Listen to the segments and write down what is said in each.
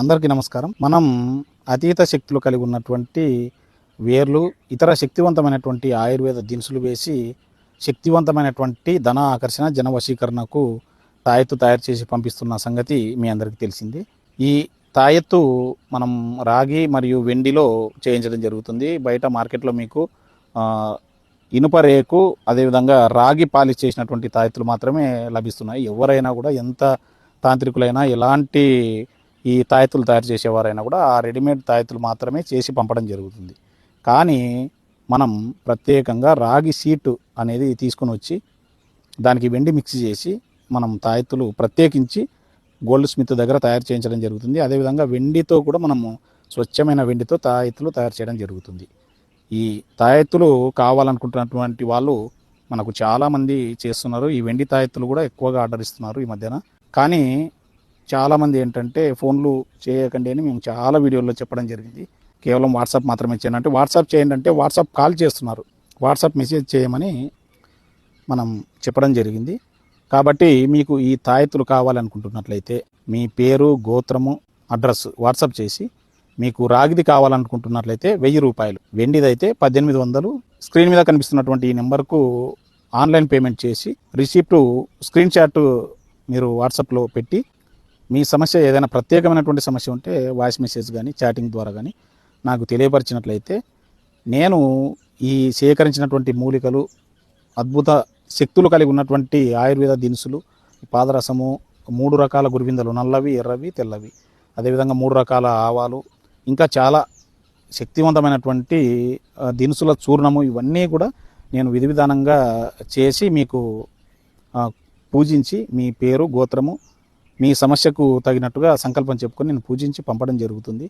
అందరికీ నమస్కారం. మనం అతీత శక్తులు కలిగి ఉన్నటువంటి వేర్లు ఇతర శక్తివంతమైనటువంటి ఆయుర్వేద దినుసులు వేసి శక్తివంతమైనటువంటి ధన ఆకర్షణ జన వశీకరణకు తాయెత్తు తయారు చేసి పంపిస్తున్న సంగతి మీ అందరికీ తెలిసింది. ఈ తాయెత్తు మనం రాగి మరియు వెండిలో చేయించడం జరుగుతుంది. బయట మార్కెట్లో మీకు ఇనుప రేకు అదేవిధంగా రాగి పాలిష్ చేసినటువంటి తాయెత్తులు మాత్రమే లభిస్తున్నాయి. ఎవరైనా కూడా ఎంత తాంత్రికులైనా ఎలాంటి ఈ తాయెత్తులు తయారు చేసేవారైనా కూడా ఆ రెడీమేడ్ తాయెత్తులు మాత్రమే చేసి పంపడం జరుగుతుంది. కానీ మనం ప్రత్యేకంగా రాగి సీటు అనేది తీసుకొని వచ్చి దానికి వెండి మిక్స్ చేసి మనం తాయెత్తులు ప్రత్యేకించి గోల్డ్ స్మిత్ దగ్గర తయారు చేయించడం జరుగుతుంది. అదేవిధంగా వెండితో కూడా మనము స్వచ్ఛమైన వెండితో తాయెత్తులు తయారు చేయడం జరుగుతుంది. ఈ తాయెత్తులు కావాలనుకుంటున్నటువంటి వాళ్ళు మనకు చాలామంది చేస్తున్నారు. ఈ వెండి తాయెత్తులు కూడా ఎక్కువగా ఆర్డర్ ఇస్తున్నారు ఈ మధ్యన. కానీ చాలామంది ఏంటంటే ఫోన్లు చేయకండి అని మేము చాలా వీడియోల్లో చెప్పడం జరిగింది. కేవలం వాట్సాప్ మాత్రమే చేయండి. అంటే వాట్సాప్ చేయండి అంటే వాట్సాప్ కాల్ చేస్తున్నారు. వాట్సాప్ మెసేజ్ చేయమని మనం చెప్పడం జరిగింది. కాబట్టి మీకు ఈ తాయెత్తులు కావాలనుకుంటున్నట్లయితే మీ పేరు గోత్రము అడ్రస్ వాట్సాప్ చేసి మీకు రాగిది కావాలనుకుంటున్నట్లయితే వెయ్యి రూపాయలు. వెండిదైతే పద్దెనిమిది వందలు. స్క్రీన్ మీద కనిపిస్తున్నటువంటి ఈ నెంబర్కు ఆన్లైన్ పేమెంట్ చేసి రిసిప్ట్ స్క్రీన్ షాట్ మీరు వాట్సాప్లో పెట్టి మీ సమస్య ఏదైనా ప్రత్యేకమైనటువంటి సమస్య ఉంటే వాయిస్ మెసేజ్ కానీ చాటింగ్ ద్వారా కానీ నాకు తెలియపరిచినట్లయితే నేను ఈ సేకరించినటువంటి మూలికలు అద్భుత శక్తులు కలిగి ఉన్నటువంటి ఆయుర్వేద దినుసులు పాదరసము మూడు రకాల గురువిందలు నల్లవి ఎర్రవి తెల్లవి. అదేవిధంగా మూడు రకాల ఆవాలు ఇంకా చాలా శక్తివంతమైనటువంటి దినుసుల చూర్ణము ఇవన్నీ కూడా నేను విధి విధానంగా చేసి మీకు పూజించి మీ పేరు గోత్రము మీ సమస్యకు తగినట్టుగా సంకల్పం చెప్పుకొని నేను పూజించి పంపడం జరుగుతుంది.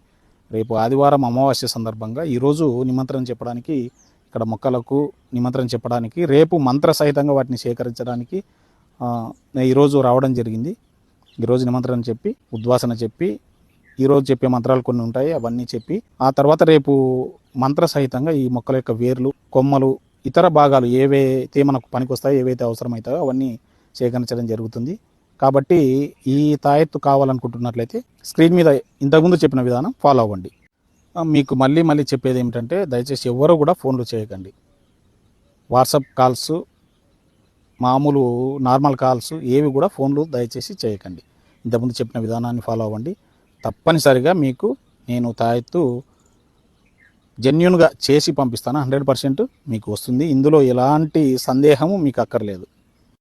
రేపు ఆదివారం అమావాస్య సందర్భంగా ఈరోజు నిమంత్రణ చెప్పడానికి ఇక్కడ మొక్కలకు నిమంత్రణ చెప్పడానికి రేపు మంత్ర సహితంగా వాటిని సేకరించడానికి ఈరోజు రావడం జరిగింది. ఈరోజు నిమంత్రణ చెప్పి ఉద్వాసన చెప్పి ఈరోజు చెప్పే మంత్రాలు కొన్ని ఉంటాయి అవన్నీ చెప్పి ఆ తర్వాత రేపు మంత్ర సహితంగా ఈ మొక్కల యొక్క వేర్లు కొమ్మలు ఇతర భాగాలు ఏవైతే మనకు పనికొస్తాయో ఏవైతే అవసరమవుతాయో అవన్నీ సేకరించడం జరుగుతుంది. కాబట్టి ఈ తాయెత్తు కావాలనుకుంటున్నట్లయితే స్క్రీన్ మీద ఇంతకుముందు చెప్పిన విధానం ఫాలో అవ్వండి. మీకు మళ్ళీ మళ్ళీ చెప్పేది ఏమిటంటే దయచేసి ఎవరు కూడా ఫోన్లు చేయకండి. వాట్సాప్ కాల్స్ మామూలు నార్మల్ కాల్స్ ఏవి కూడా ఫోన్లు దయచేసి చేయకండి. ఇంతకుముందు చెప్పిన విధానాన్ని ఫాలో అవ్వండి. తప్పనిసరిగా మీకు నేను తాయెత్తు జెన్యున్గా చేసి పంపిస్తాను. హండ్రెడ్ పర్సెంట్ మీకు వస్తుంది. ఇందులో ఎలాంటి సందేహము మీకు అక్కర్లేదు.